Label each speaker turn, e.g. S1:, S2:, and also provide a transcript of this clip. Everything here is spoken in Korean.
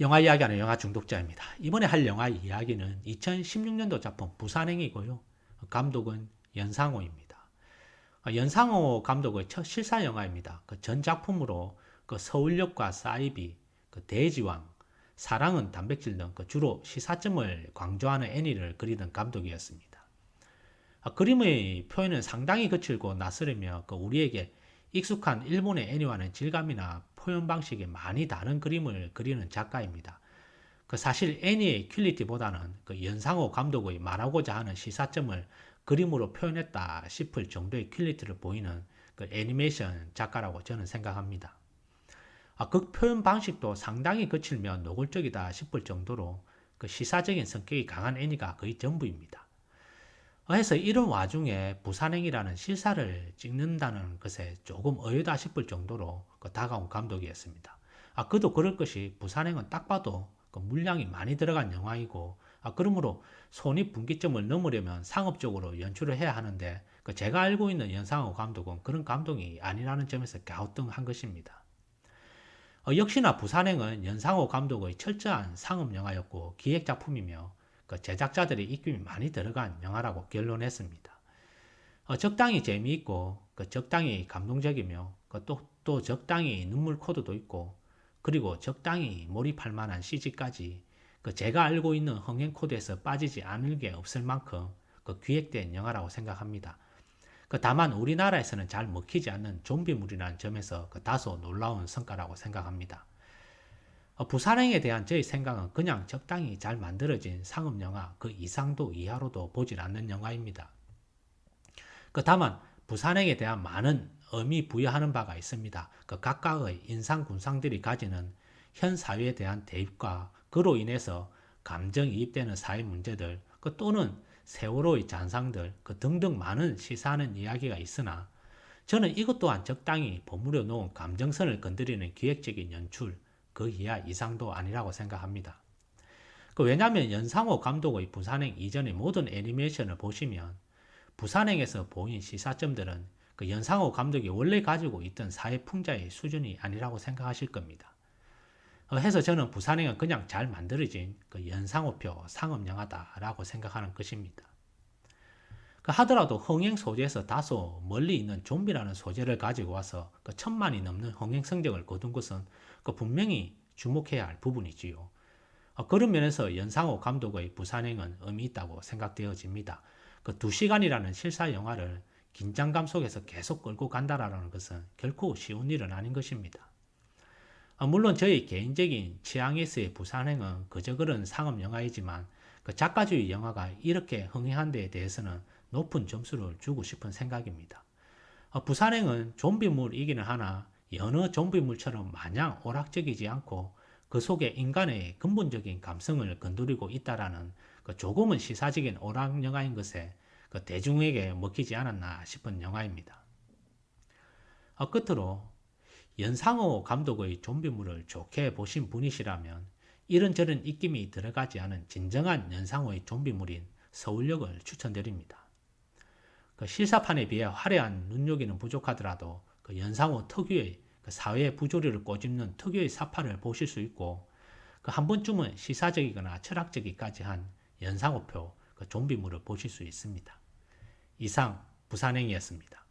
S1: 영화 이야기하는 영화 중독자입니다. 이번에 할 영화 이야기는 2016년도 작품 부산행이고요. 감독은 연상호입니다. 어, 연상호 감독의 첫 실사 영화입니다. 그 전 작품으로 그 서울역과 사이비, 그 대지왕, 사랑은 단백질 등 그 주로 시사점을 강조하는 애니를 그리던 감독이었습니다. 아, 그림의 표현은 상당히 거칠고 낯설으며 그 우리에게 익숙한 일본의 애니와는 질감이나 표현 방식이 많이 다른 그림을 그리는 작가입니다. 그 사실 애니의 퀄리티보다는 그 연상호 감독의 말하고자 하는 시사점을 그림으로 표현했다 싶을 정도의 퀄리티를 보이는 그 애니메이션 작가라고 저는 생각합니다. 아, 그 표현 방식도 상당히 거칠며 노골적이다 싶을 정도로 그 시사적인 성격이 강한 애니가 거의 전부입니다. 해서 이런 와중에 부산행이라는 실사를 찍는다는 것에 조금 의외다 싶을 정도로 그 다가온 감독이었습니다. 아, 그도 그럴 것이 부산행은 딱 봐도 그 물량이 많이 들어간 영화이고, 아, 그러므로 손익분기점을 넘으려면 상업적으로 연출을 해야 하는데, 그 제가 알고 있는 연상호 감독은 그런 감독이 아니라는 점에서 갸우뚱한 것입니다. 어, 역시나 부산행은 연상호 감독의 철저한 상업 영화였고 기획 작품이며 그 제작자들의 입김이 많이 들어간 영화라고 결론했습니다. 어, 적당히 재미있고 그 적당히 감동적이며 그 또, 또 적당히 눈물 코드도 있고 그리고 적당히 몰입할 만한 CG까지 그 제가 알고 있는 흥행 코드에서 빠지지 않을 게 없을 만큼 그 기획된 영화라고 생각합니다. 그 다만 우리나라에서는 잘 먹히지 않는 좀비물이라는 점에서 그 다소 놀라운 성과라고 생각합니다. 어, 부산행에 대한 저의 생각은 그냥 적당히 잘 만들어진 상업 영화 그 이상도 이하로도 보질 않는 영화입니다. 그 다만 부산행에 대한 많은 의미 부여하는 바가 있습니다. 그 각각의 인상 군상들이 가지는 현 사회에 대한 대입과 그로 인해서 감정이입되는 사회 문제들 그 또는 세월호의 잔상들 그 등등 많은 시사하는 이야기가 있으나 저는 이것 또한 적당히 버무려 놓은 감정선을 건드리는 기획적인 연출 그 이하 이상도 아니라고 생각합니다. 그 왜냐하면 연상호 감독의 부산행 이전의 모든 애니메이션을 보시면 부산행에서 보인 시사점들은 그 연상호 감독이 원래 가지고 있던 사회 풍자의 수준이 아니라고 생각하실 겁니다. 어, 해서 저는 부산행은 그냥 잘 만들어진 그 연상호표 상업 영화다라고 생각하는 것입니다. 그 하더라도 흥행 소재에서 다소 멀리 있는 좀비라는 소재를 가지고 와서 그 천만이 넘는 흥행 성적을 거둔 것은 그 분명히 주목해야 할 부분이지요. 어, 그런 면에서 연상호 감독의 부산행은 의미 있다고 생각되어집니다. 그 두 시간이라는 실사 영화를 긴장감 속에서 계속 끌고 간다라는 것은 결코 쉬운 일은 아닌 것입니다. 어, 물론 저희 개인적인 취향에서의 부산행은 그저 그런 상업 영화이지만 그 작가주의 영화가 이렇게 흥행한 데에 대해서는 높은 점수를 주고 싶은 생각입니다. 어, 부산행은 좀비물이기는 하나 여느 좀비물처럼 마냥 오락적이지 않고 그 속에 인간의 근본적인 감성을 건드리고 있다라는 그 조금은 시사적인 오락 영화인 것에 그 대중에게 먹히지 않았나 싶은 영화입니다. 어, 끝으로 연상호 감독의 좀비물을 좋게 보신 분이시라면 이런저런 입김이 들어가지 않은 진정한 연상호의 좀비물인 서울역을 추천드립니다. 그 실사판에 비해 화려한 눈요기는 부족하더라도 그 연상호 특유의 그 사회 부조리를 꼬집는 특유의 사파를 보실 수 있고 그 한 번쯤은 시사적이거나 철학적이까지 한 연상호표 그 좀비물을 보실 수 있습니다. 이상 부산행이었습니다.